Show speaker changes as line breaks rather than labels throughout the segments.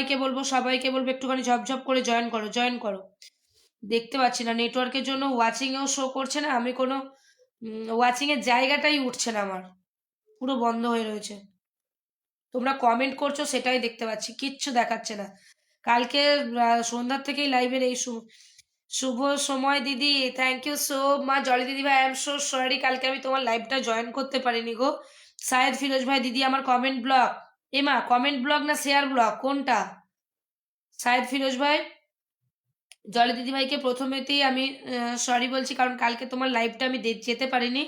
সবাইকে বলব সবাইকে বলব, একটুখানি ঝপঝপ করে জয়েন করো জয়েন করো। দেখতে পাচ্ছি না নেটওয়ার্কের জন্য ওয়াচিংয়েও শো করছে না, আমি কোনো ওয়াচিংয়ের জায়গাটাই উঠছে না আমার। পুরো বন্ধ হয়ে রয়েছে। তোমরা কমেন্ট করছ, সেটাই দেখতে পাচ্ছি, কিচ্ছু দেখাচ্ছে না। কালকে সন্ধ্যার থেকেই লাইভের এই শুভ সময়, দিদি। Thank you so much Jolly দিদি ভাই আই এম সো সরি কালকে আমি তোমার লাইভটা জয়েন করতে পারিনি গো। সায়েদ ফিরোজ ভাই, দিদি, আমার কমেন্ট ব্লক এমা কমেন্ট ব্লক না শেয়ার ব্লক কোনটা? সায়েদ ফিরোজ ভাই? জলে দিদি ভাইকে প্রথমেতেই আমি সরি বলছি, কারণ কালকে তোমার লাইভটা আমি যেতে পারিনি।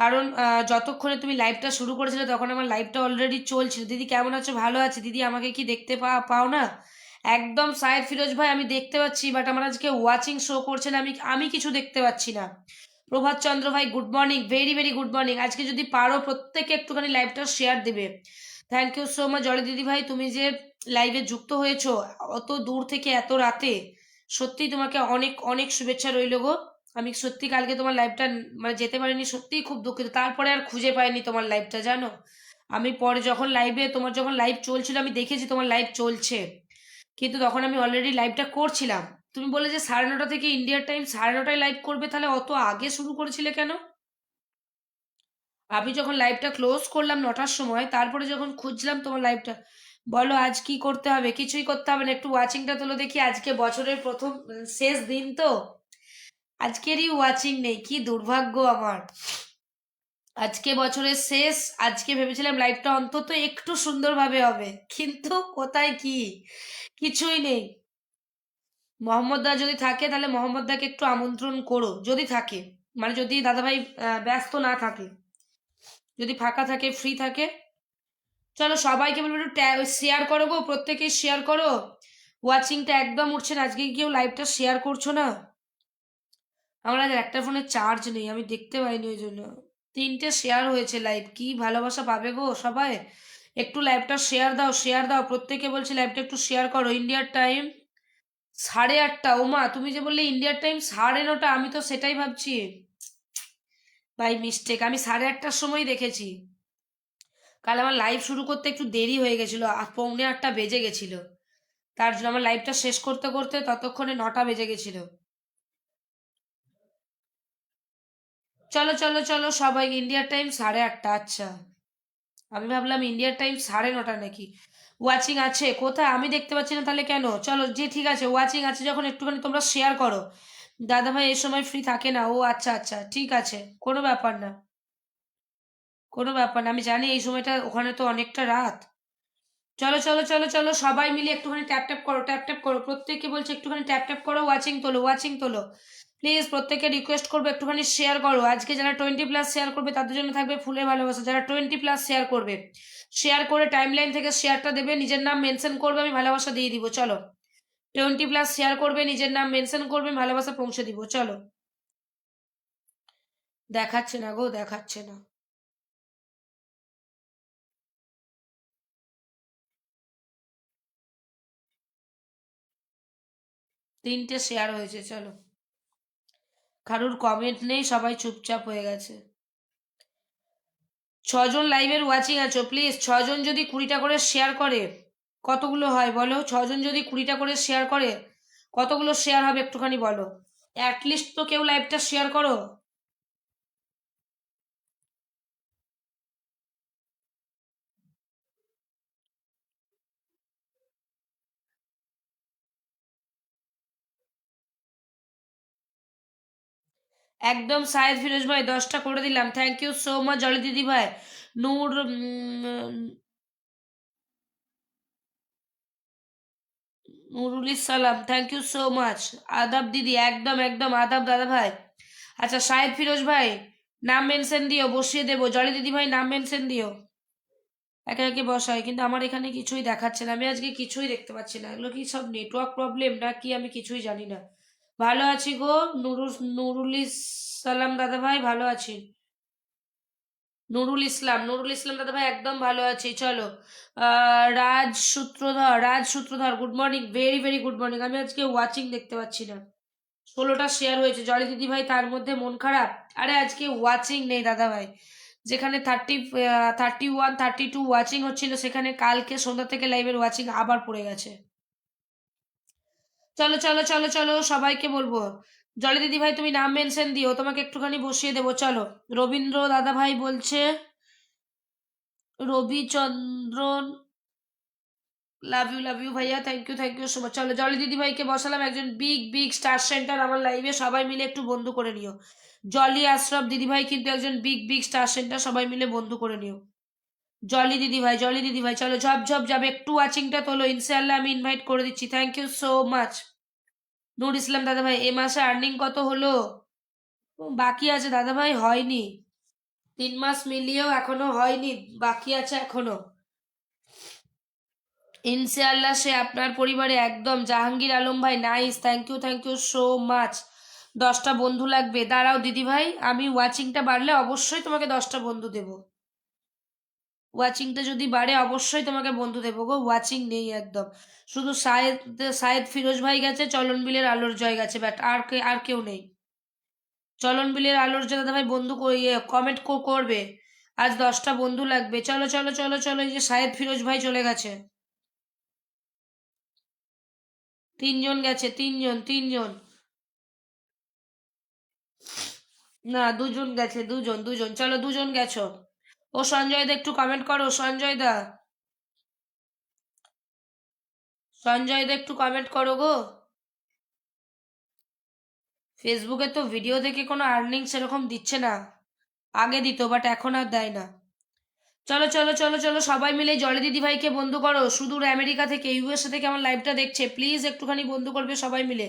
কারণ যতক্ষণে তুমি লাইভটা শুরু করেছিলে, তখন আমার লাইভটা অলরেডি চলছিল। দিদি, কেমন আছো? ভালো আছে। দিদি, আমাকে কি দেখতে পা, পাও না? একদম সায়েদ ফিরোজ ভাই, আমি দেখতে পাচ্ছি বাট আমার আজকে ওয়াচিং শো করছে না, আমি আমি কিছু দেখতে পাচ্ছি না। প্রভাত চন্দ্র ভাই good morning very very good morning আজকে যদি পারো, প্রত্যেকে একটুখানি লাইভটা শেয়ার দেবে। থ্যাংক ইউ সো মাচ জলে দিদি ভাই। তুমি যে লাইভে যুক্ত হয়েছো, অত দূর থেকে এত রাতে সত্যি তোমাকে অনেক অনেক শুভেচ্ছা রইল গো। আমি সত্যি কালকে তোমার লাইভটা মানে যেতে পারিনি, সত্যিই খুব দুঃখিত। তারপরে আর খুঁজে পাইনি তোমার লাইভটা জানো? আমি পরে যখন লাইভে তোমার যখন লাইভ চলছিল, আমি দেখেছি তোমার লাইভ চলছে। কিন্তু তখন আমি অলরেডি লাইভটা করছিলাম। তুমি বলে যে সাড়ে নটা থেকে ইন্ডিয়ার টাইম সাড়ে নটায় লাইভ করবে, তাহলে অত আগে শুরু করেছিলে কেন? আমি যখন লাইভটা ক্লোজ করলাম নটার সময়, তারপরে যখন খুঁজলাম তোমার লাইভটা বলো আজ কি করতে হবে? কিছুই করতে হবে না। একটু ওয়াচিংটা তোলো দেখি, আজকে বছরের প্রথম শেষ দিন তো। আজকেরই ওয়াচিং নেই, কি দুর্ভাগ্য আমার। আজকে বছরের শেষ, আজকে ভেবেছিলাম লাইভটা অন্তত একটু সুন্দরভাবে হবে, কিন্তু কোথায় কি? কিছুই নেই। মোহাম্মদ যদি থাকে, তাহলে মোহাম্মদ দাকে একটু আমন্ত্রণ করো, যদি থাকে। মানে যদি দাদাভাই ব্যস্ত না থাকে। যদি ফাঁকা থাকে ফ্রি থাকে। চলো সবাইকে বলব একটু শেয়ার করো গো প্রত্যেকে শেয়ার করো। ওয়াচিংটা একদম উঠছে না, আজকে কেউ লাইভটা শেয়ার করছ না? আমার আজ একটা ফোনে চার্জ নেই, আমি দেখতে পাইনি ওই জন্য। তিনটে শেয়ার হয়েছে লাইভ কি ভালোবাসা পাবে গো সবাই? একটু লাইভটা শেয়ার দাও শেয়ার দাও। প্রত্যেকে বলছে লাইভটা একটু শেয়ার করো। ইন্ডিয়ার টাইম সাড়ে আটটা, ওমা, তুমি যে বললে ইন্ডিয়ার টাইম সাড়ে নটা, আমি তো সেটাই ভাবছি। বাই মিস্টেক আমি সাড়ে আটটার সময় দেখেছি। কাল আমার লাইভ শুরু করতে একটু দেরি হয়ে গেছিল পৌনে আটটা বেজে গেছিল। তার জন্য আমার লাইভটা শেষ করতে করতে ততক্ষণে নটা বেজে গেছিল। চলো চলো চলো, সবাই ইন্ডিয়ার টাইম সাড়ে আটটা আচ্ছা। আমি ভাবলাম ইন্ডিয়ার টাইম সাড়ে নটা নাকি? ওয়াচিং আছে, কোথায়? আমি দেখতে পাচ্ছি না তাহলে কেন? চলো, যে ঠিক আছে ওয়াচিং আছে, যখন একটুখানি তোমরা শেয়ার করো। দাদা ভাই এই সময় ফ্রি থাকে না। ও আচ্ছা আচ্ছা ঠিক আছে। কোনো ব্যাপার না। কোনো ব্যাপার না। আমি জানি এই সময়টা ওখানে তো অনেকটা রাত। চলো চলো চলো চলো, সবাই মিলে একটুখানি ট্যাপ ট্যাপ করো ট্যাপ ট্যাপ করো। প্রত্যেকে বলছে একটুখানি ট্যাপ ট্যাপ করো ওয়াচিং তোলো ওয়াচিং তোলো। প্লিজ প্রত্যেকে রিকোয়েস্ট করব একটুখানি শেয়ার করো। আজকে যারা টোয়েন্টি প্লাস শেয়ার করবে, তাদের জন্য থাকবে ফুলের ভালোবাসা। যারা টোয়েন্টি প্লাস শেয়ার করবে শেয়ার করে টাইমলাইন থেকে শেয়ারটা দেবে, নিজের নাম মেনশন করবে, আমি ভালোবাসা দিয়ে দিব। চলো। টোয়েন্টি প্লাস শেয়ার করবে, নিজের নাম মেনশন করবে, ভালোবাসা পৌঁছে দিব, চলো। দেখাচ্ছে না গো, দেখাচ্ছে না। তিনটে শেয়ার হয়েছে, চলো। কারুর কমেন্ট নেই, সবাই চুপচাপ হয়ে গেছে। ছজন লাইভের ওয়াচিং আছো প্লিজ ছজন যদি কুড়িটা করে শেয়ার করে কতগুলো হয় বলো? ছজন যদি কুড়িটা করে শেয়ার করে, কতগুলো শেয়ার হবে একটুখানি বলো? অ্যাটলিস্ট তো কেউ লাইভটা শেয়ার করো। একদম সায়েদ ফিরোজ ভাই, দশটা করে দিলাম। Thank you so much Jolly দিদি ভাই। Noor Nurul Islam thank you so much আদাব দিদি, একদম একদম, আদাব দাদা ভাই। আচ্ছা সাহেব ফিরোজ ভাই, নাম মেনশন দিও, বসিয়ে দেবো। জলি দিদি ভাই, নাম মেনশন দিও। একে একে বসাই কিন্তু আমার এখানে কিছুই দেখাচ্ছে না। আমি আজকে কিছুই দেখতে পাচ্ছি না। এগুলো কি সব নেটওয়ার্ক প্রবলেম না কি আমি কিছুই জানি না? ভালো আছি গো, নুরুল নুরুল ইসলাম দাদা ভাই, ভালো আছি। নুরুল ইসলাম নুরুল ইসলাম দাদা ভাই একদম ভালো আছি, চলো। Raj Sutradhar Raj Sutradhar good morning very very good morning আমি আজকে ওয়াচিং দেখতে পাচ্ছি না। ষোলোটা শেয়ার হয়েছে। জলি দিদি ভাই, তার মধ্যে মন খারাপ? আরে আজকে ওয়াচিং নেই দাদা ভাই। যেখানে thirty thirty one thirty two watching হচ্ছিল, সেখানে কালকে সন্ধ্যা থেকে লাইভের ওয়াচিং আবার পড়ে গেছে। চলো চলো চলো চলো, সবাইকে বলব। জলে দিদি ভাই, তুমি নাম মেনশন দিও, তোমাকে একটুখানি বসিয়ে দেবো, চলো। রবীন্দ্র দাদা ভাই বলছে, Ravichandran love you love you ভাইয়া thank you thank you so much চলো, জলি দিদি ভাইকে বসালাম একজন বিগ বিগ স্টার সেন্টার আমার লাইভে সবাই মিলে একটু বন্ধু করে নিও। জলি আশরফ দিদি ভাই কিন্তু একজন বিগ বিগ স্টার সেন্টার সবাই মিলে বন্ধু করে নিও। জলি দিদি ভাই, জলি দিদি ভাই, চলো, ঝপ ঝপ যাবে একটু ওয়াচিংটা তোলো ইনশাল্লাহ আমি ইনভাইট করে দিচ্ছি। Thank you so much Noor Islam দাদা ভাই এ মাসে আর্নিং কত হলো? বাকি আছে দাদা ভাই হয়নি। তিন মাস মিলিয়েও এখনও হয়নি, বাকি আছে এখনও। ইনশাআল্লাহ সে আপনার পরিবারে একদম। জাহাঙ্গীর আলম ভাই nice thank you thank you so much দশটা বন্ধু লাগবে। দাঁড়াও দিদি ভাই আমি ওয়াচিংটা বাড়লে অবশ্যই তোমাকে দশটা বন্ধু দেব। ওয়াচিংটা যদি বাড়ে, অবশ্যই তোমাকে বন্ধু দেবো গো। ওয়াচিং নেই একদম। শুধু সায়েদ সায়েদ ফিরোজ ভাই গেছে, চলন বিলের আলোর জয় গেছে। ব্যাট, আর কে, আর কেউ নেই। চলন বিলের আলোর জয়, দাদা ভাই, বন্ধু ইয়ে কমেন্ট করবে। আজ দশটা বন্ধু লাগবে। চলো চলো চলো চলো, এই যে সায়েদ ফিরোজ ভাই চলে গেছে। তিনজন গেছে, তিনজন তিনজন। না, দুজন গেছে, দুজন দুজন। চলো, দুজন গেছো। ও সঞ্জয় দা একটু কমেন্ট করো, সঞ্জয় দা। সঞ্জয় দা একটু কমেন্ট করো গো। ফেসবুকে তো ভিডিও দেখে কোনো আর্নিং সেরকম দিচ্ছে না। আগে দিত বাট এখন আর দেয় না। চলো চলো চলো চলো, সবাই মিলে জলে দিদি ভাইকে বন্ধু করো। সুদূর আমেরিকা থেকে ইউএসএ থেকে আমার লাইভটা দেখছে। প্লিজ একটুখানি বন্ধু করবে সবাই মিলে।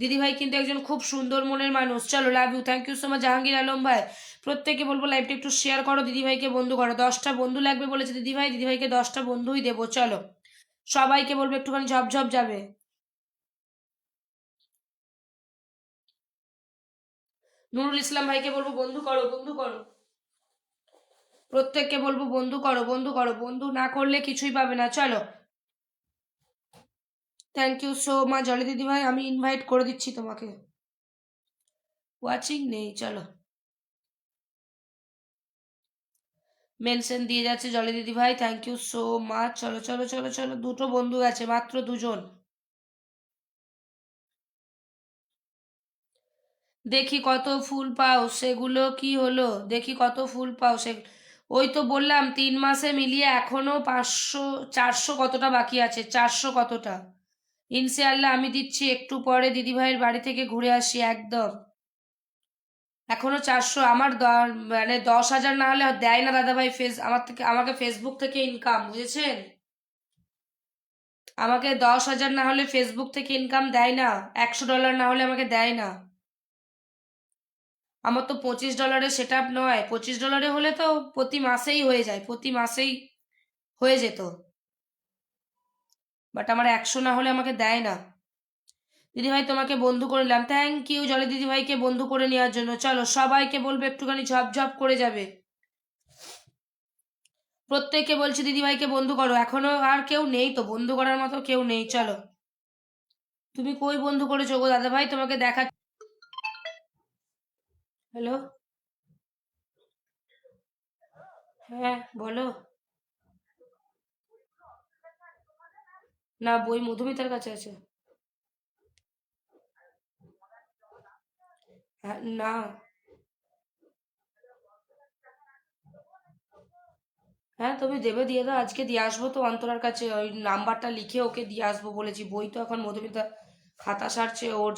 দিদি ভাই কিন্তু একজন খুব সুন্দর মনের মানুষ। চলো love you thank you so much Jahangir Alam ভাই। প্রত্যেকে বলব লাইভটা একটু শেয়ার করো, দিদিভাইকে বন্ধু করো। দশটা বন্ধু লাগবে বলেছে দিদিভাই, দিদিভাইকে দশটা বন্ধুই দেবো, চলো। সবাইকে বলব একটুখানি ঝপঝপ যাবে। নুরুল ইসলাম ভাইকে বলব বন্ধু করো বন্ধু করো। প্রত্যেককে বলব বন্ধু করো বন্ধু করো। বন্ধু না করলে কিছুই পাবে না, চলো। থ্যাংক ইউ সো মাচ জলে দিদি ভাই আমি ইনভাইট করে দিচ্ছি তোমাকে। ওয়াচিং নেই, চলো। মেনশন দিয়ে যাচ্ছে জলে দিদি ভাই থ্যাংক ইউ সো মাচ চলো চলো চলো চলো, দুটো বন্ধু আছে, মাত্র দুজন। দেখি কত ফুল পাও, সেগুলো কি হলো? দেখি কত ফুল পাও, সে ওই তো বললাম, তিন মাসে মিলিয়ে এখনও পাঁচশো, চারশো কতটা বাকি আছে? চারশো কতটা? ইনশাআল্লাহ আমি দিচ্ছি, একটু পরে দিদিভাইয়ের বাড়ি থেকে ঘুরে আসি, একদম। এখনও চারশো, আমার মানে দশ হাজার না হলে দেয় না দাদাভাই ফেস আমার থেকে, আমাকে ফেসবুক থেকে ইনকাম বুঝেছেন? আমাকে দশ হাজার না হলে ফেসবুক থেকে ইনকাম দেয় না, একশো ডলার না হলে আমাকে দেয় না। আমার তো পঁচিশ ডলারের সেট নয়, পঁচিশ ডলারে হলে তো প্রতি মাসেই হয়ে যায়, প্রতি মাসেই হয়ে যেত। বাট আমার একশো না হলে আমাকে দেয় না। দিদিভাই তোমাকে বন্ধু করে নিলাম। থ্যাংক ইউ জলে দিদিভাইকে বন্ধু করে নেওয়ার জন্য। চলো, সবাইকে বলবে একটুখানি ঝপঝপ করে যাবে। প্রত্যেককে বলছি, দিদিভাইকে বন্ধু করো। এখনও আর কেউ নেই তো, বন্ধু করার মতো কেউ নেই। চলো। তুমি কই বন্ধু করেছ গো দাদাভাই? তোমাকে দেখা হ্যালো? হ্যাঁ বলো। না, বই মধুমিতার কাছে আছে। না হ্যাঁ তুমি দেবে দিয়ে দাও, আজকে দিয়ে আসব তো অন্তরার কাছে, ওই নাম্বারটা লিখে ওকে দিয়ে আসব বলেছি। বই তো এখন মধুমিতা খাতা সারছে, ওর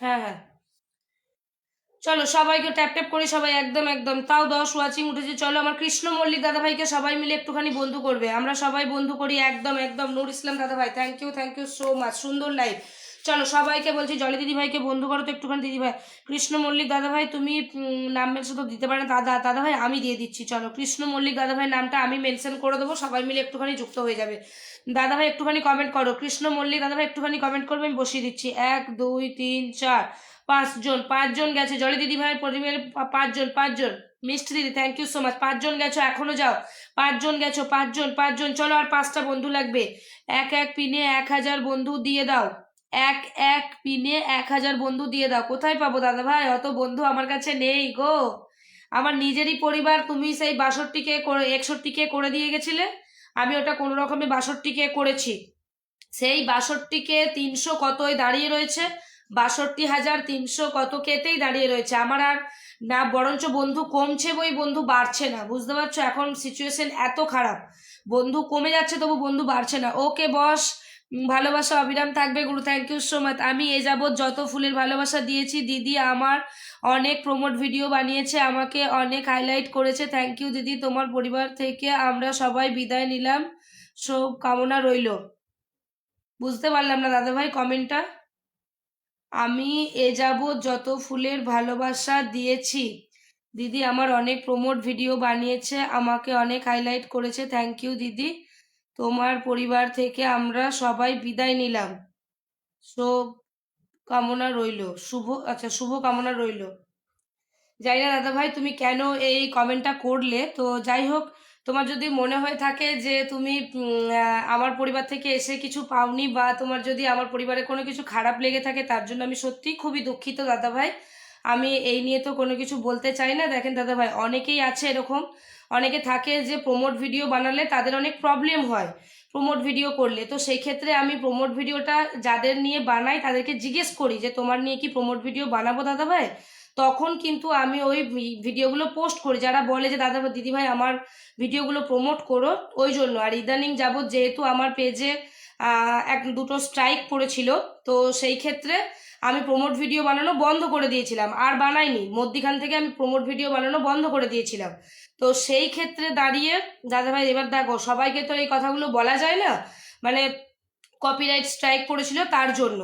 হ্যাঁ হ্যাঁ। চলো, সবাইকে ট্যাপ ট্যাপ করে সবাই একদম একদম। তাও দশ ওয়াচিং উঠেছে। চলো, আমার কৃষ্ণ মল্লিক দাদা ভাইকে সবাই মিলে একটুখানি বন্ধু করবে। আমরা সবাই বন্ধু করি একদম একদম। নুর ইসলাম দাদা ভাই thank you thank you so much সুন্দর লাইভ চলো, সবাইকে বলছি, জলি দিদি ভাইকে বন্ধু করো তো একটুখানি দিদি ভাই কৃষ্ণ মল্লিক দাদা ভাই তুমি নাম মেনশন তো দিতে পারেন দাদা দাদা ভাই আমি দিয়ে দিচ্ছি, চলো। কৃষ্ণ মল্লিক দাদা ভাই নামটা আমি মেনশন করে দেবো, সবাই মিলে একটুখানি যুক্ত হয়ে যাবে। দাদা ভাই একটুখানি কমেন্ট করো। কৃষ্ণ মল্লিক দাদা ভাই একটুখানি কমেন্ট করবে, আমি বসিয়ে দিচ্ছি। এক, দুই, তিন, চার পাঁচজন পাঁচজন গেছে। জলি দিদি ভাইয়ের পরিবারের পাঁচজন পাঁচজন মিষ্টি দিদি থ্যাংক ইউ সো মাচ পাঁচজন গেছো, এখনও যাও। পাঁচজন গেছো পাঁচজন পাঁচজন চলো, আর পাঁচটা বন্ধু লাগবে। এক এক পিনে এক হাজার বন্ধু দিয়ে দাও। এক এক পিনে এক হাজার বন্ধু দিয়ে দাও। কোথায় পাবো দাদা ভাই? অত বন্ধু আমার কাছে নেই গো। আমার নিজেরই পরিবার, তুমি সেই বাষট্টিকে করে একষট্টিকে করে দিয়ে গেছিলে? আমি ওটা কোনো রকমে বাষট্টিকে করেছি। সেই বাষট্টিকে তিনশো কতই দাঁড়িয়ে রয়েছে? বাষট্টি হাজার তিনশো কত কেতেই দাঁড়িয়ে রয়েছে? আমার আর না, বরঞ্চ বন্ধু কমছে বই বন্ধু বাড়ছে না। বুঝতে পারছ? এখন সিচুয়েশন এত খারাপ। বন্ধু কমে যাচ্ছে, তবু বন্ধু বাড়ছে না। ওকে বস ভালোবাসা, অবিরাম থাকবে, গুরু থ্যাংক ইউ সো মাচ আমি এ যাবৎ যত ফুলের ভালোবাসা দিয়েছি, দিদি আমার অনেক প্রমোট ভিডিও বানিয়েছে, আমাকে অনেক হাইলাইট করেছে। থ্যাংক ইউ দিদি, তোমার পরিবার থেকে আমরা সবাই বিদায় নিলাম। সব কামনা রইল। বুঝতে পারলাম না দাদা ভাই কমেন্টটা আমি এ যাবৎ যত ফুলের ভালোবাসা দিয়েছি, দিদি আমার অনেক প্রমোট ভিডিও বানিয়েছে, আমাকে অনেক হাইলাইট করেছে। থ্যাংক ইউ দিদি। তোমার পরিবার থেকে আমরা সবাই বিদায় নিলাম। শুভ কামনা রইল। শুভ আচ্ছা শুভ কামনা রইল। জানি না দাদা ভাই তুমি কেন এই কমেন্টটা করলে? তো যাই হোক, তোমার যদি মনে হয়ে থাকে যে তুমি আমার পরিবার থেকে এসে কিছু পাওনি বা তোমার যদি আমার পরিবারে কোনো কিছু খারাপ লেগে থাকে, তার জন্য আমি সত্যিই খুবই দুঃখিত দাদা ভাই আমি এই নিয়ে তো কোনো কিছু বলতে চাই না। দেখেন দাদা ভাই অনেকেই আছে এরকম। অনেকে থাকে যে প্রমোট ভিডিও বানালে তাদের অনেক প্রবলেম হয় প্রমোট ভিডিও করলে। তো সেই ক্ষেত্রে আমি প্রমোট ভিডিওটা যাদের নিয়ে বানাই তাদেরকে জিজ্ঞেস করি যে, তোমার নিয়ে কি প্রমোট ভিডিও বানাবো দাদা ভাই তখন কিন্তু আমি ওই ভিডিওগুলো পোস্ট করি। যারা বলে যে দাদা ভাই দিদি ভাই আমার ভিডিওগুলো প্রমোট করো। ওই জন্য। আর ইদানিং যাবৎ যেহেতু আমার পেজে এক, দুটো স্ট্রাইক পড়েছিল, তো সেই ক্ষেত্রে আমি প্রমোট ভিডিও বানানো বন্ধ করে দিয়েছিলাম, আর বানাইনি। মধ্যিখান থেকে আমি প্রমোট ভিডিও বানানো বন্ধ করে দিয়েছিলাম। তো সেই ক্ষেত্রে দাঁড়িয়ে দাদা ভাই এবার দেখো, সবাইকে তো এই কথাগুলো বলা যায় না? মানে কপিরাইট স্ট্রাইক পড়েছিল তার জন্য।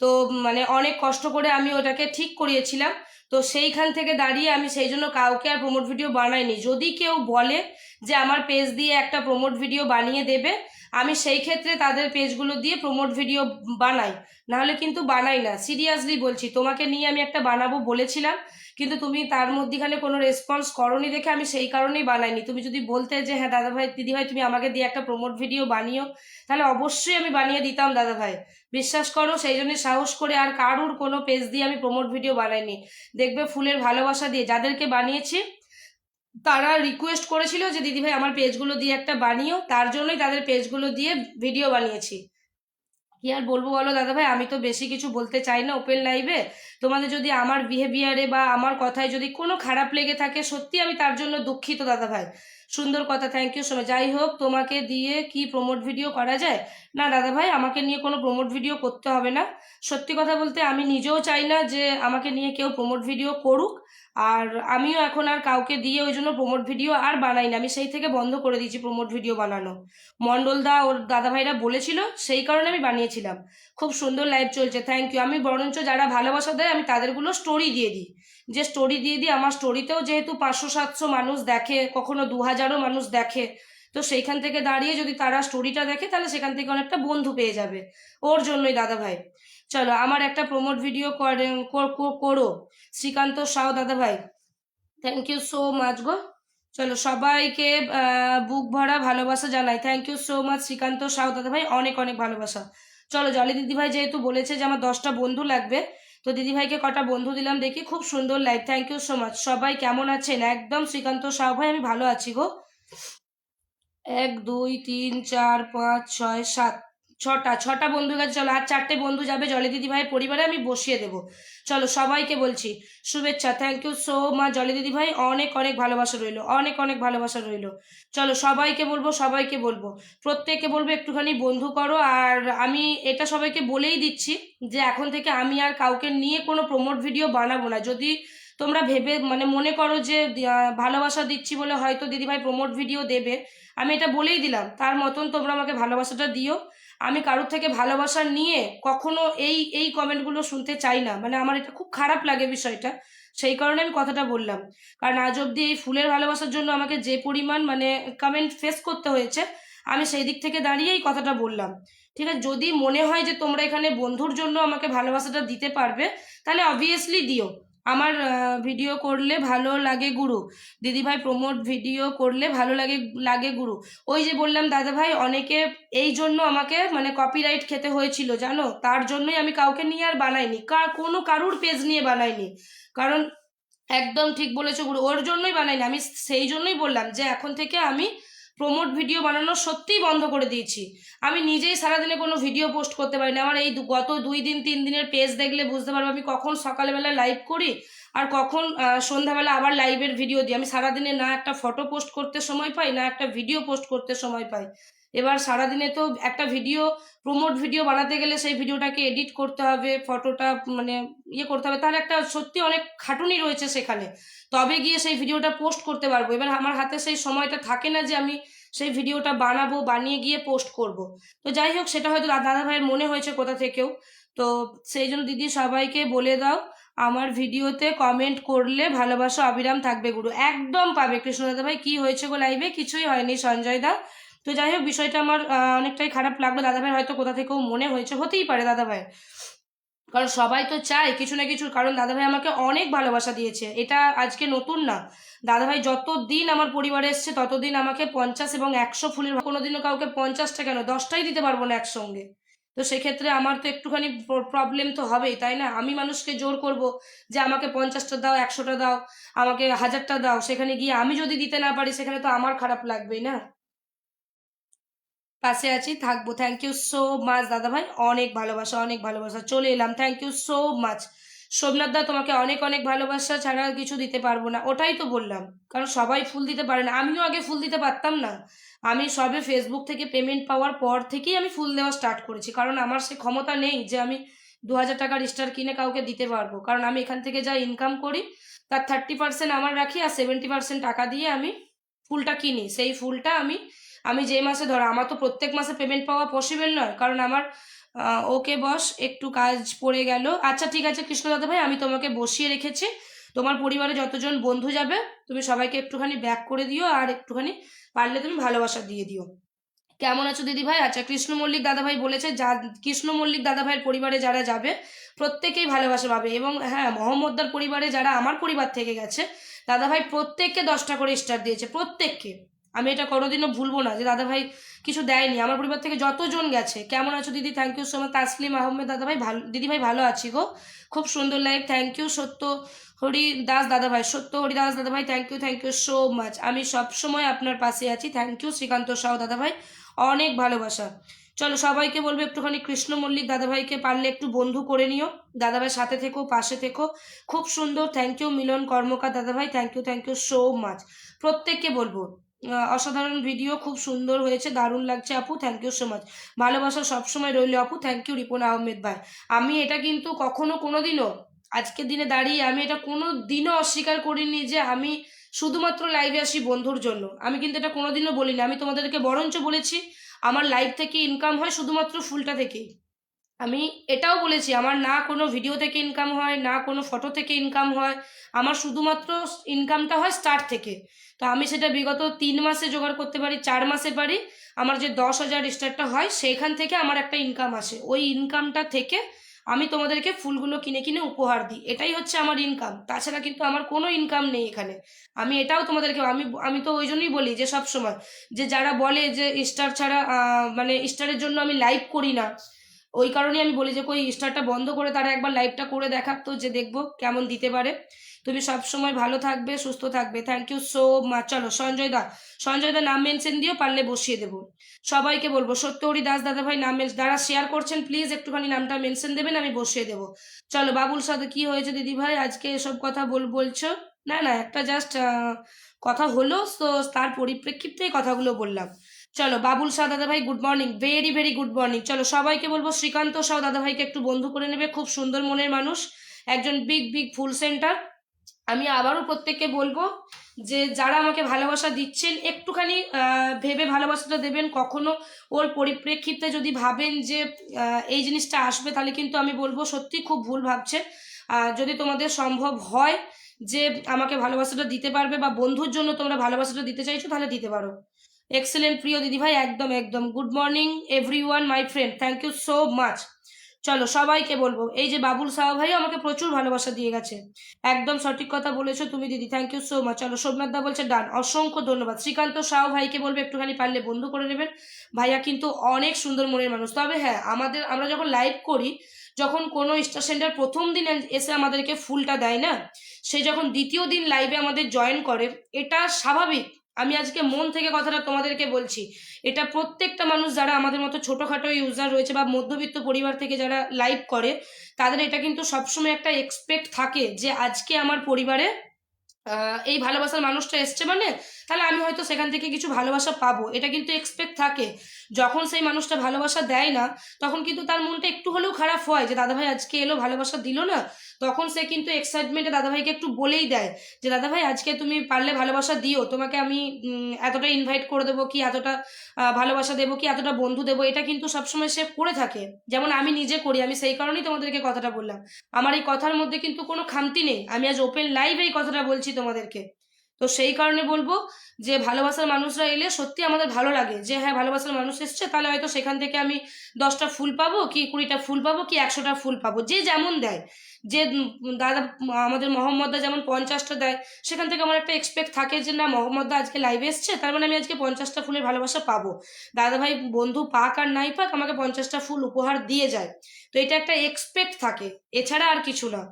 তো মানে অনেক কষ্ট করে আমি ওটাকে ঠিক করিয়েছিলাম। তো সেইখান থেকে দাঁড়িয়ে আমি সেই জন্য কাউকে আর প্রমোট ভিডিও বানাইনি। যদি কেউ বলে যে আমার পেজ দিয়ে একটা প্রমোট ভিডিও বানিয়ে দেবে, আমি সেই ক্ষেত্রে তাদের পেজগুলো দিয়ে প্রমোট ভিডিও বানাই। নাহলে কিন্তু বানাই না। সিরিয়াসলি বলছি, তোমাকে নিয়ে আমি একটা বানাবো বলেছিলাম, কিন্তু তুমি তার মধ্যেখানে কোনো রেসপন্স করনি দেখে আমি সেই কারণেই বানাইনি। তুমি যদি বলতে যে হ্যাঁ দাদাভাই, দিদিভাই, তুমি আমাকে দিয়ে একটা প্রমোট ভিডিও বানিও, তাহলে অবশ্যই আমি বানিয়ে দিতাম দাদা ভাই বিশ্বাস করো সেই জন্য সাহস করে আর কারুর কোনো পেজ দিয়ে আমি প্রমোট ভিডিও বানাইনি। দেখবে ফুলের ভালোবাসা দিয়ে, যাদেরকে বানিয়েছি, তারা রিকোয়েস্ট করেছিল যে, দিদি ভাই, আমার পেজগুলো দিয়ে একটা বানিও, তার জন্যই তাদের পেজগুলো দিয়ে ভিডিও বানিয়েছি। কি আর বলব বলো, দাদা ভাই? আমি তো বেশি কিছু বলতে চাই না ওপেন লাইভে তোমাদের যদি আমার বিহেভিয়ারে বা আমার কথায় যদি কোনো খারাপ লেগে থাকে, সত্যি আমি তার জন্য দুঃখিত, দাদা ভাই। সুন্দর কথা থ্যাংক ইউ সো যাই হোক, তোমাকে দিয়ে কি প্রমোট ভিডিও করা যায়? না দাদা ভাই আমাকে নিয়ে কোনো প্রমোট ভিডিও করতে হবে না। সত্যি কথা বলতে, আমি নিজেও চাই না যে আমাকে নিয়ে কেউ প্রমোট ভিডিও করুক। আর আমিও এখন আর কাউকে দিয়ে ওই জন্য প্রমোট ভিডিও আর বানাই না আমি সেই থেকে বন্ধ করে দিয়েছি প্রমোট ভিডিও বানানো। মন্ডলদা ওর দাদা ভাইরা বলেছিল, সেই কারণে আমি বানিয়েছিলাম। খুব সুন্দর লাইভ চলছে থ্যাংক ইউ আমি বরঞ্চ যারা ভালোবাসা দেয়, আমি তাদেরগুলো স্টোরি দিয়ে দিই। যে স্টোরি দিয়ে দিই, আমার স্টোরিতেও যেহেতু পাঁচশো, সাতশো মানুষ দেখে, কখনো দু হাজারও মানুষ দেখে, তো সেইখান থেকে দাঁড়িয়ে যদি তারা স্টোরিটা দেখে, তাহলে সেখান থেকে অনেকটা বন্ধু পেয়ে যাবে। ওর জন্যই দাদা ভাই চলো, আমার একটা প্রমোট ভিডিও করো শ্রীকান্ত সাউ দাদা ভাই থ্যাংক ইউ সো মাচ গো। চলো, সবাইকে বুক ভরা ভালোবাসা জানাই। Thank you so much Srikanta Sau দাদা ভাই অনেক অনেক ভালোবাসা। চলো, জলি দিদি ভাই যেহেতু বলেছে যে আমার দশটা বন্ধু লাগবে, তো দিদি ভাইকে কটা বন্ধু দিলাম দেখি, খুব সুন্দর live thank you so much সবাই কেমন আছেন? একদম শ্রীকান্ত সাউ ভাই, আমি ভালো আছি গো। এক, দুই, তিন, চার, পাঁচ, ছয়, সাত। ছটা ছটা বন্ধু গেছে চলো। আর চারটে বন্ধু যাবে জলে দিদি ভাইয়ের পরিবারে, আমি বসিয়ে দেবো। চলো, সবাইকে বলছি, শুভেচ্ছা থ্যাংক ইউ সো মাচ জলে দিদি ভাই। অনেক অনেক ভালোবাসা রইল, অনেক অনেক ভালোবাসা রইল। চলো, সবাইকে বলব সবাইকে বলব। প্রত্যেককে বলব, একটুখানি বন্ধু করো। আর আমি এটা সবাইকে বলেই দিচ্ছি যে, এখন থেকে আমি আর কাউকে নিয়ে কোনো প্রমোট ভিডিও বানাবো না। যদি তোমরা ভেবে মানে মনে করো যে ভালোবাসা দিচ্ছি বলে হয়তো দিদিভাই প্রমোট ভিডিও দেবে, আমি এটা বলেই দিলাম। তার মতন তোমরা আমাকে ভালোবাসাটা দিও। আমি কারোর থেকে ভালোবাসা নিয়ে কখনো এই এই কমেন্টগুলো শুনতে চাই না। মানে আমার এটা খুব খারাপ লাগে বিষয়টা। সেই কারণে আমি কথাটা বললাম। কারণ আজ অব্দি এই ফুলের ভালোবাসার জন্য আমাকে যে পরিমাণ মানে কমেন্ট ফেস করতে হয়েছে, আমি সেই দিক থেকে দাঁড়িয়ে এই কথাটা বললাম। ঠিক আছে? যদি মনে হয় যে তোমরা এখানে বন্ধুর জন্য আমাকে ভালোবাসাটা দিতে পারবে, তাহলে অবভিয়াসলি দিও। আমার ভিডিও করলে ভালো লাগে গুরু। দিদিভাই প্রমোট ভিডিও করলে ভালো লাগে লাগে গুরু। ওই যে বললাম, দাদাভাই, অনেকে এই জন্য আমাকে মানে কপিরাইট খেতে হয়েছিল, জানো? তার জন্যই আমি কাউকে নিয়ে আর বানাইনি। কার, কোনো কারুর পেজ নিয়ে বানাইনি। কারণ একদম ঠিক বলেছ গুরু, ওর জন্যই বানাইনি। আমি সেই জন্যই বললাম যে, এখন থেকে আমি প্রমোট ভিডিও বানানো সত্যিই বন্ধ করে দিয়েছি। আমি নিজেই সারাদিনে কোনো ভিডিও পোস্ট করতে পারি না আমার এই গত দুই দিন, তিন দিনের পেজ দেখলে বুঝতে পারব আমি কখন সকালবেলা লাইভ করি আর কখন সন্ধ্যাবেলা আবার লাইভের ভিডিও দিই। আমি সারাদিনে না একটা ফটো পোস্ট করতে সময় পাই, না একটা ভিডিও পোস্ট করতে সময় পাই। এবার সারাদিনে তো একটা ভিডিও প্রমোট ভিডিও বানাতে গেলে সেই ভিডিওটাকে এডিট করতে হবে ফটোটা মানে ইয়ে করতে হবে। তাহলে একটা সত্যি অনেক খাটুনি রয়েছে সেখানে। তবে গিয়ে সেই ভিডিওটা পোস্ট করতে পারব। এবার আমার হাতে সেই সময়টা থাকে না যে আমি সেই ভিডিওটা বানাবো, বানিয়ে গিয়ে পোস্ট করব। তো যাই হোক, সেটা হয়তো দাদা ভাইয়ের মনে হয়েছে কোথা থেকেও। তো সেই জন্য দিদি সবাইকে বলে দাও, আমার ভিডিওতে কমেন্ট করলে ভালোবাসা অবিরাম থাকবে, গুরু। একদম পাবে। কৃষ্ণ দাদা ভাই, কি হয়েছে গো লাইভে কিছুই হয়নি, সঞ্জয় দা। তো যাই হোক, বিষয়টা আমার অনেকটাই খারাপ লাগল। দাদা ভাই হয়তো কোথা থেকেও মনে হয়েছে, হতেই পারে দাদা ভাই কারণ সবাই তো চায় কিছু না কিছু কারণ দাদাভাই আমাকে অনেক ভালোবাসা দিয়েছে। এটা আজকে নতুন না। দাদাভাই যতদিন আমার পরিবারে এসছে, ততদিন আমাকে পঞ্চাশ এবং একশো ফুলের কোনোদিনও কাউকে পঞ্চাশটা কেন, দশটাই দিতে পারব না একসঙ্গে। তো সেক্ষেত্রে আমার তো একটুখানি প্রবলেম তো হবেই, তাই না? আমি মানুষকে জোর করব যে আমাকে পঞ্চাশটা দাও, একশোটা দাও, আমাকে হাজারটা দাও। সেখানে গিয়ে আমি যদি দিতে না পারি, সেখানে তো আমার খারাপ লাগবেই না? পাশে আছি, থাকব। থ্যাংক ইউ সো মাচ দাদা ভাই অনেক ভালোবাসা অনেক ভালোবাসা। চলে এলাম। Thank you so much Somnath দা, তোমাকে অনেক অনেক ভালোবাসা ছাড়া কিছু দিতে পারব না। ওটাই তো বললাম। কারণ সবাই ফুল দিতে পারে না। আমিও আগে ফুল দিতে পারতাম না। আমি সবে ফেসবুক থেকে পেমেন্ট পাওয়ার পর থেকেই আমি ফুল দেওয়া স্টার্ট করেছি। কারণ আমার সে ক্ষমতা নেই যে আমি দু হাজার টাকার স্টার কিনে কাউকে দিতে পারব। কারণ আমি এখান থেকে যা ইনকাম করি, তার থার্টি পার্সেন্ট আমার রাখি আর সেভেন্টি পার্সেন্ট টাকা দিয়ে আমি ফুলটা কিনি। সেই ফুলটা আমি আমি যে মাসে, ধরো আমার তো প্রত্যেক মাসে পেমেন্ট পাওয়া পসিবল নয়, কারণ আমার ওকে বস, একটু কাজ পড়ে গেল। আচ্ছা ঠিক আছে, কৃষ্ণ দাদা ভাই, আমি তোমাকে বসিয়ে রেখেছি। তোমার পরিবারে যতজন বন্ধু যাবে, তুমি সবাইকে একটুখানি ব্যাক করে দিও, আর একটুখানি পারলে তুমি ভালোবাসা দিয়ে দিও। কেমন আছো দিদি ভাই? আচ্ছা কৃষ্ণ মল্লিক দাদা ভাই বলেছে, যা, কৃষ্ণ মল্লিক দাদা ভাইয়ের পরিবারে যারা যাবে, প্রত্যেকেই ভালোবাসা পাবে। এবং হ্যাঁ মোহাম্মদদার পরিবারে যারা আমার পরিবার থেকে গেছে, দাদা ভাই প্রত্যেককে দশটা করে স্টার দিয়েছে, প্রত্যেককে। আমি এটা কোনোদিনও ভুলবো না যে দাদা ভাই কিছু দেয়নি। আমার পরিবার থেকে যতজন গেছে, কেমন আছো দিদি? Thank you so much Taslim Ahmed দাদা ভাই ভালো দিদি ভাই ভালো আছি গো। খুব সুন্দর লাইভ থ্যাংক ইউ সত্য হরি দাস দাদা ভাই সত্য হরি দাস দাদা ভাই thank you thank you so much আমি সব সময় আপনার পাশে আছি। থ্যাংক ইউ শ্রীকান্ত সাউ দাদা ভাই অনেক ভালোবাসা। চলো সবাইকে বলব একটুখানি কৃষ্ণ মল্লিক দাদাভাইকে পারলে একটু বন্ধু করে নিও। দাদাভাই সাথে থেকো, পাশে থেকো। খুব সুন্দর। থ্যাংক ইউ মিলন কর্মকার দাদাভাই। Thank you thank you so much প্রত্যেককে বলব অসাধারণ ভিডিও খুব সুন্দর হয়েছে, দারুণ লাগছে আপু থ্যাংক ইউ সো মাচ ভালোবাসা সবসময় রইল আপু থ্যাংক ইউ রিপন আহমেদ ভাই। আমি এটা কিন্তু কখনো কোনো দিনও আজকের দিনে দাঁড়িয়ে আমি এটা কোনো দিনও অস্বীকার করিনি যে আমি শুধুমাত্র লাইভে আসি বন্ধুর জন্য। আমি কিন্তু এটা কোনোদিনও বলিনি, আমি তোমাদেরকে বরঞ্চ বলেছি, আমার লাইভ থেকে ইনকাম হয় শুধুমাত্র ফুলটা থেকেই। আমি এটাও বলেছি, আমার না কোনো ভিডিও থেকে ইনকাম হয়, না কোনো ফটো থেকে ইনকাম হয়, আমার শুধুমাত্র ইনকামটা হয় স্টার্ট থেকে। তো আমি সেটা বিগত তিন মাসে জোগাড় করতে পারি, চার মাসে পারি, আমার যে দশ হাজার স্টারটা হয় সেইখান থেকে আমার একটা ইনকাম আসে। ওই ইনকামটা থেকে আমি তোমাদেরকে ফুলগুলো কিনে কিনে উপহার দিই। এটাই হচ্ছে আমার ইনকাম তাছাড়া কিন্তু আমার কোনো ইনকাম নেই এখানে। আমি এটাও তোমাদেরকে, আমি আমি তো ওই জন্যই বলি যে সব সময় যে যারা বলে যে স্টার ছাড়া মানে স্টারের জন্য আমি লাইভ করি না ওই কারণেই আমি বলি যে, কই, স্টারটা বন্ধ করে তারা একবার লাইভটা করে দেখাতো যে দেখব কেমন দিতে পারে। তুমি সবসময় ভালো থাকবে, সুস্থ থাকবে। থ্যাংক ইউ সো মাচ চলো, সঞ্জয় দা সঞ্জয় দা নাম মেনশন দিও, পারলে বসিয়ে দেবো। সবাইকে বলব, সত্যহরি দাস দাদা ভাই নাম যারা শেয়ার করছেন প্লিজ একটুখানি নামটা মেনশন দেবেন, আমি বসিয়ে দেবো। চলো, বাবুল সাথে কি হয়েছে দিদি ভাই? আজকে এসব কথা বল, বলছো? না না, একটা জাস্ট কথা হলো, তো তার পরিপ্রেক্ষিতেই কথাগুলো বললাম। চলো, বাবুল শাহ দাদা ভাই good morning very very good morning চলো, সবাইকে বলব, শ্রীকান্ত শাহ দাদা ভাইকে একটু বন্ধু করে নেবে, খুব সুন্দর মনের মানুষ, একজন বিগ বিগ ফুল সেন্টার আমি আবারও প্রত্যেককে বলব যে, যারা আমাকে ভালোবাসা দিচ্ছেন, একটুখানি ভেবে ভালোবাসাটা দেবেন। কখনো ওর পরিপ্রেক্ষিতে যদি ভাবেন যে এই জিনিসটা আসবে, তাহলে কিন্তু আমি বলব, সত্যি খুব ভুল ভাবছে যদি তোমাদের সম্ভব হয় যে, আমাকে ভালোবাসাটা দিতে পারবে বা বন্ধুর জন্য তোমরা ভালোবাসাটা দিতে চাইছো, তাহলে দিতে পারো। এক্সেলেন্ট প্রিয় দিদি ভাই একদম একদম। Good morning everyone my friend thank you so much চলো, সবাইকে বলব, এই যে বাবুল সাহা ভাই আমাকে প্রচুর ভালোবাসা দিয়ে গেছে। একদম সঠিক কথা বলেছ তুমি, দিদি। থ্যাংক ইউ সো মাচ চলো, সোমনাথ দা বলছে ডান অসংখ্য ধন্যবাদ। শ্রীকান্ত সাহ ভাইকে বলব, একটুখানি পারলে বন্ধ করে নেবেন। ভাইয়া কিন্তু অনেক সুন্দর মনের মানুষ। তবে হ্যাঁ আমাদের, আমরা যখন লাইভ করি, যখন কোনো স্টার সেন্টার প্রথম দিন এসে আমাদেরকে ফুলটা দেয় না, সে যখন দ্বিতীয় দিন লাইভে আমাদের জয়েন করে, এটা স্বাভাবিক। আমি আজকে মন থেকে কথাটা তোমাদেরকে বলছি। এটা প্রত্যেকটা মানুষ যারা আমাদের মতো ছোটোখাটো ইউজার রয়েছে বা মধ্যবিত্ত পরিবার থেকে যারা লাইভ করে, তাদের এটা কিন্তু সবসময় একটা এক্সপেক্ট থাকে যে আজকে আমার পরিবারে এই ভালোবাসার মানুষটা এসছে মানে তাহলে আমি হয়তো সেখান থেকে কিছু ভালোবাসা পাবো। এটা কিন্তু এক্সপেক্ট থাকে। যখন সেই মানুষটা ভালোবাসা দেয় না, তখন কিন্তু তার মনটা একটু হলেও খারাপ হয় যে, দাদাভাই, আজকে এলো, ভালোবাসা দিল না। তখন সে কিন্তু এক্সাইটমেন্টে দাদাভাইকে একটু বলেই দেয় যে, দাদাভাই, আজকে তুমি পারলে ভালোবাসা দিও। তোমাকে আমি এতটা ইনভাইট করে দেবো কি, এতটা ভালোবাসা দেবো কি, এতটা বন্ধু দেবো? এটা কিন্তু সবসময় সে করে থাকে। যেমন আমি নিজে করি, আমি সেই কারণেই তোমাদেরকে কথাটা বললাম। আমার এই কথার মধ্যে কিন্তু কোনো খামতি নেই। আমি আজ ওপেন লাইভ এই কথাটা বলছি তোমাদেরকে। তো সেই কারণে বলব যে ভালোবাসার মানুষরা এলে সত্যি আমাদের ভালো লাগে। যে হ্যাঁ ভালোবাসার মানুষ এসছে, তাহলে হয়তো সেখান থেকে আমি দশটা ফুল পাবো কি কুড়িটা ফুল পাবো কি একশোটা ফুল পাবো। যে যেমন দেয়, যে দাদা, আমাদের মোহাম্মদদা যেমন পঞ্চাশটা দেয়, সেখান থেকে আমার একটা এক্সপেক্ট থাকে যে না মোহাম্মদদা আজকে লাইভে এসছে, তার মানে আমি আজকে পঞ্চাশটা ফুলের ভালোবাসা পাবো। দাদা ভাই, বন্ধু পাক আর নাই পাক আমাকে পঞ্চাশটা ফুল উপহার দিয়ে যায়। তো এটা একটা এক্সপেক্ট থাকে, এছাড়া আর কিছু না।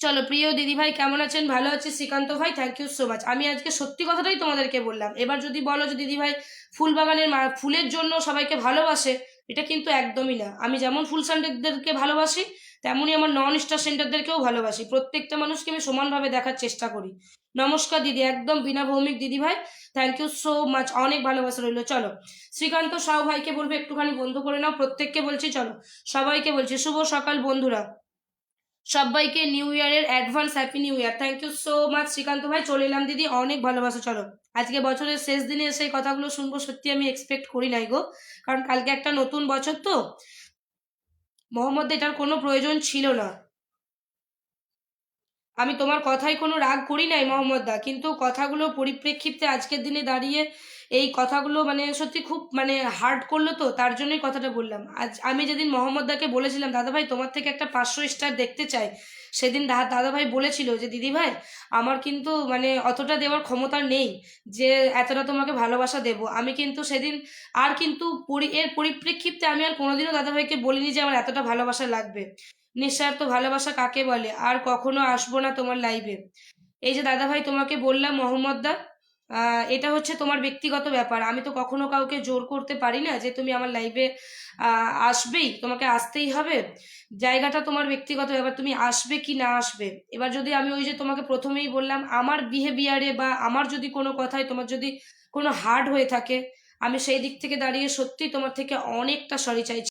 চলো প্রিয় দিদি ভাই কেমন আছেন? ভালো আছি শ্রীকান্ত ভাই থ্যাংক ইউ সো মাচ আমি আজকে সত্যি কথাটাই তোমাদেরকে বললাম। এবার যদি বলো যে দিদি ভাই ফুল বাগানের ফুলের জন্য সবাইকে ভালোবাসে, এটা কিন্তু একদমই না। আমি যেমন ফুল সেন্টারদেরকে ভালোবাসি, তেমনই আমার নন স্টার সেন্টারদেরকেও ভালোবাসি। প্রত্যেকটা মানুষকে আমি সমানভাবে দেখার চেষ্টা করি। নমস্কার দিদি, একদম বিনা ভৌমিক দিদি ভাই থ্যাংক ইউ সো মাচ অনেক ভালোবাসা রইল। চলো, শ্রীকান্ত সাউ ভাইকে বলব, একটুখানি বন্ধ করে নাও। প্রত্যেককে বলছি, চলো, সবাইকে বলছি, শুভ সকাল বন্ধুরা। সবাইকে নিউ ইয়ারের advance, happy new year. Thank you so much Srikanth ভাই। চলে এলাম, দিদি। অনেক ভালোবাসা। চলো, আজকে বছরের শেষ দিনে এসে এই কথাগুলো শুনব। সত্যি আমি এক্সপেক্ট করি নাই গো। কারণ কালকে একটা নতুন বছর তো। মোহাম্মদ, এটার কোনো প্রয়োজন ছিল না। আমি তোমার কথায় কোনো রাগ করি নাই মোহাম্মদ দা কিন্তু কথাগুলো পরিপ্রেক্ষিতে আজকের দিনে দাঁড়িয়ে এই কথাগুলো মানে সত্যি খুব মানে হার্ড করল তো তার জন্যই কথাটা বললাম। আজ আমি যেদিন মোহাম্মদ দাকে বলেছিলাম দাদা ভাই তোমার থেকে একটা পাঁচশো স্টার দেখতে চাই। সেদিন দা দাদা ভাই বলেছিল যে দিদি ভাই আমার কিন্তু মানে অতটা দেওয়ার ক্ষমতা নেই যে এতটা তোমাকে ভালোবাসা দেব। আমি কিন্তু সেদিন আর কিন্তু এর পরিপ্রেক্ষিতে আমি আর কোনোদিনও দাদা ভাইকে বলিনি যে আমার এতটা ভালোবাসা লাগবে। নিঃস্বার্থ ভালোবাসা কাকে বলে? আর কখনো আসব না তোমার লাইভে এই যে দাদা ভাই তোমাকে বললাম মোহাম্মদ দা আহ, এটা হচ্ছে তোমার ব্যক্তিগত ব্যাপার। আমি তো কখনো কাউকে জোর করতে পারি না যে তুমি আমার লাইফে আসবেই। তোমাকে আসতেই হবে। জায়গাটা তোমার ব্যক্তিগত ব্যাপার, তুমি আসবে কি না আসবে। এবার যদি আমি ওই যে তোমাকে প্রথমেই বললাম, আমার বিহেভিয়ারে বা আমার যদি কোনো কথায় তোমার যদি কোনো হার্ড হয়ে থাকে, আমি সেই দিক থেকে দাঁড়িয়ে সত্যি তোমার থেকে অনেকটা সরি চাইছি।